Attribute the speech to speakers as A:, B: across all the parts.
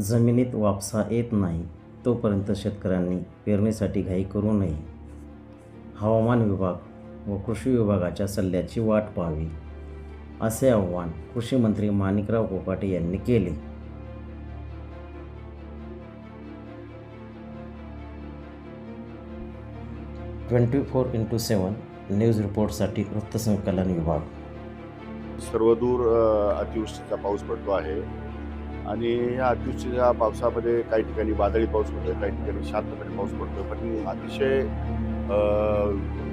A: जमिनीत वापसा येत नाही तोपर्यंत शेतकऱ्यांनी पेरणीसाठी घाई करू नये. हवामान विभाग व कृषी विभागाच्या सल्ल्याची वाट पाहावी असे आव्हान कृषी मंत्री माणिकराव कोकाटे यांनी केले. Twenty four into seven news रिपोर्टसाठी वृत्तसंकलन विभाग.
B: सर्वदूर अतिवृष्टीचा पाऊस पडतो आहे. आणि या अतिवृष्टीच्या पावसामध्ये काही ठिकाणी वादळी पाऊस पडतोय काही ठिकाणी शांतपणे पाऊस पडतोय. पण अतिशय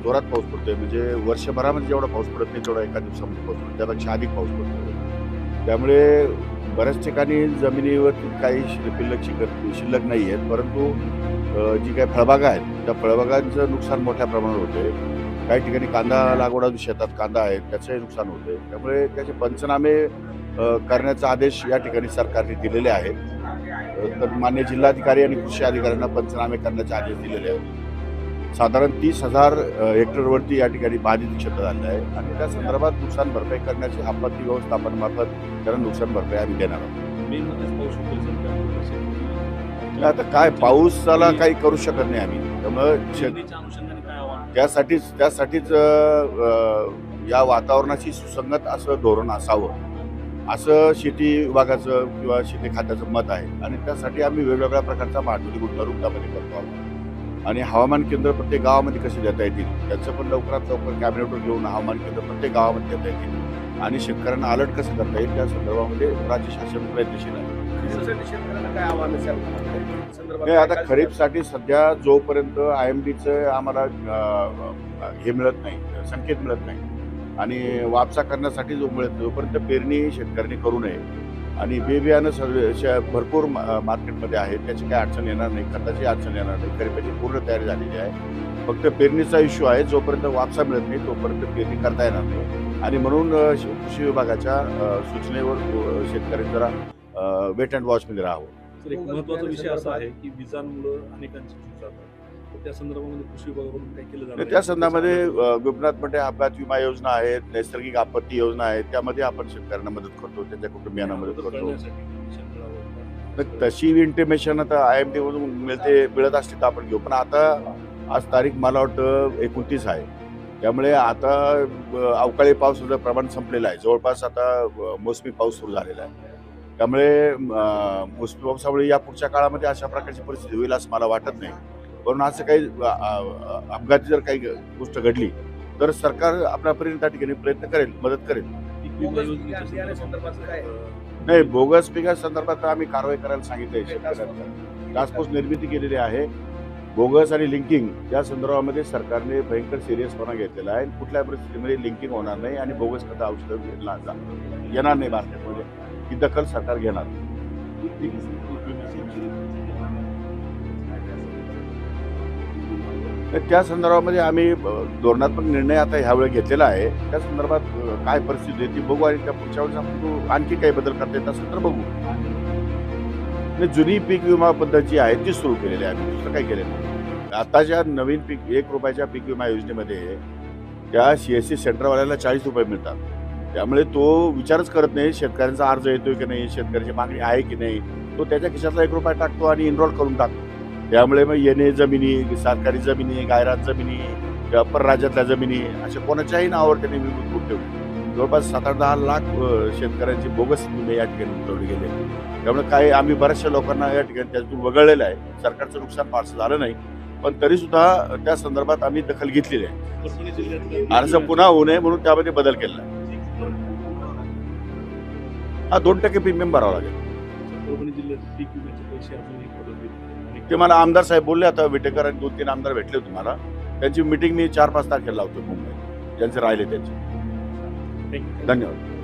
B: जोरात पाऊस पडतोय. म्हणजे वर्षभरामध्ये जेवढा पाऊस पडत नाही तेवढा एका दिवसामध्ये पाऊस पडतो. त्यापेक्षा अधिक पाऊस पडतो. त्यामुळे बऱ्याच ठिकाणी जमिनीवर काही शिल्लक शिकत शिल्लक शिल्लक नाही आहेत. परंतु जी काही फळबागा आहेत त्या फळबागांचं नुकसान मोठ्या प्रमाणावर होते काही ठिकाणी कांदा लागवड शेतात कांदा आहे त्याचंही नुकसान होते त्यामुळे त्याचे पंचनामे करण्याचा आदेश या ठिकाणी सरकारने दिलेले आहेत. तर मान्य जिल्हाधिकारी आणि कृषी अधिकाऱ्यांना पंचनामे करण्याचे आदेश दिलेले आहेत. साधारण तीस हजार हेक्टरवरती या ठिकाणी बाधित क्षेत्र झालेलं आहे आणि त्या संदर्भात नुकसान भरपाई करण्याची आपत्ती व्यवस्थापनामार्फत त्यांना नुकसान भरपाई आम्ही देणार आहोत. आता काय पाऊसाला काही करू शकत नाही आम्ही. त्यामुळे त्यासाठीच त्यासाठीच या वातावरणाशी सुसंगत असं धोरण असावं. असं शेती विभागाचं किंवा शेती खात्याचं मत आहे. आणि त्यासाठी आम्ही वेगवेगळ्या प्रकारचा भांडवली गुंतवणूक त्यामध्ये करतो आहोत. आणि हवामान केंद्र प्रत्येक गावामध्ये कसे देता येतील त्याचं पण लवकरात लवकर कॅबिनेटवर घेऊन हवामान केंद्र प्रत्येक गावामध्ये देता येतील. आणि शेतकऱ्यांना अलर्ट कसं करता येईल त्या संदर्भामध्ये राज्य शासन प्रयत्नशील आहे. आता खरीपसाठी सध्या जोपर्यंत आय एम डीचं आम्हाला हे मिळत नाही संकेत मिळत नाही. आणि वापसा करण्यासाठी जो मिळत जोपर्यंत तोपर्यंत पेरणी शेतकऱ्यांनी करू नये आणि बे बियाणं सर्व भरपूर मा- मार्केटमध्ये आहे त्याची काही अडचण येणार नाही खताची अडचण येणार नाही खरीपाची पूर्ण तयारी झालेली आहे. फक्त पेरणीचा इश्यू आहे जोपर्यंत वापसा मिळत नाही तोपर्यंत पेरणी करता येणार नाही. आणि म्हणून कृषी विभागाच्या सूचनेवर अ, शेतकरी जरा वेट अँड वॉचमध्ये राहावं.
C: तर एक महत्त्वाचा विषय असा आहे की विजांमुळे अनेकांची जातात. त्या संदर्भामध्ये कृषी विभागाकडून काय केलं
B: त्या संदर्भामध्ये अ, गोपीनाथमध्ये अपघात विमा योजना आहेत नैसर्गिक आपत्ती योजना आहेत त्यामध्ये आपण शेतकऱ्यांना मदत करतो त्यांच्या कुटुंबियांना मदत करतो. तशी इंटिमेशन आता आय एम टी मधून मिळते मिळत असली तर आपण घेऊ. पण आता आज तारीख मला वाटतं एकोणतीस आहे. त्यामुळे आता अवकाळी पावसाचं प्रमाण संपलेलं आहे. जवळपास आता मोसमी पाऊस सुरू झालेला आहे. त्यामुळे मोसमी पावसामुळे या पुढच्या काळामध्ये अशा प्रकारची परिस्थिती होईल असं मला वाटत नाही. पण असं काही अपघाती जर काही गोष्ट घडली तर सरकार आपल्या परीने त्या ठिकाणी प्रयत्न करेल मदत करेल. नाही बोगस पिका संदर्भात आम्ही कारवाई करायला सांगितलंय शेतकऱ्यांना. टास्क फोर्स निर्मिती केलेली आहे. बोगस आणि लिंकिंग या संदर्भामध्ये सरकारने भयंकर सिरियसपणा घेतलेला आहे. कुठल्या परिस्थितीमध्ये लिंकिंग होणार नाही आणि बोगस खतं औषधं येणार नाही मार्केटमध्ये ही दखल सरकार घेणार. तर त्या संदर्भामध्ये आम्ही धोरणात्मक निर्णय आता ह्यावेळी घेतलेला आहे. त्या संदर्भात काय परिस्थिती आहे ती बघू आणि त्या पुढच्या वेळेस आपण आणखी काही बदल करता येत असेल तर बघू. आणि जुनी पीक विमा पद्धत जी आहे ती सुरू केलेली आहे. आम्ही दुसरं काही केलेलं नाही. आताच्या नवीन पीक एक रुपयाच्या पीक विमा योजनेमध्ये त्या सी एस सी सेंटरवाल्याला चाळीस रुपये मिळतात. त्यामुळे तो विचारच करत नाही शेतकऱ्यांचा अर्ज येतोय की नाही शेतकऱ्याची मागणी आहे की नाही. तो त्याच्या खिशातला एक रुपया टाकतो आणि इनरोल करून टाकतो. त्यामुळे मग येणे जमिनी सरकारी जमिनी गायरात जमिनी किंवा परराज्यातल्या जमिनी अशा कोणाच्याही नावावर त्यांनी मी करून ठेवले. जवळपास सात आठ दहा लाख शेतकऱ्यांची बोगस विमे या ठिकाणी उतरवले गेले त्यामुळे काही आम्ही बऱ्याचशा लोकांना या ठिकाणी त्यातून वगळलेलं आहे. सरकारचं नुकसान फारसं झालं नाही. पण तरी सुद्धा त्या संदर्भात आम्ही दखल घेतलेली आहे. असं पुन्हा होऊ नये म्हणून त्यामध्ये बदल केला हा दोन टक्के प्रीमियम भरावा लागेल.
C: परभणी जिल्ह्यात पीक विम्याचे पैसे अजूनही
B: ते मला आमदार साहेब बोलले आता विटेकर आणि दोन तीन आमदार भेटले होते मला. त्यांची मिटिंग मी चार पाच तारखेला लावतो मुंबईत. ज्यांचे राहिले त्यांचे. धन्यवाद.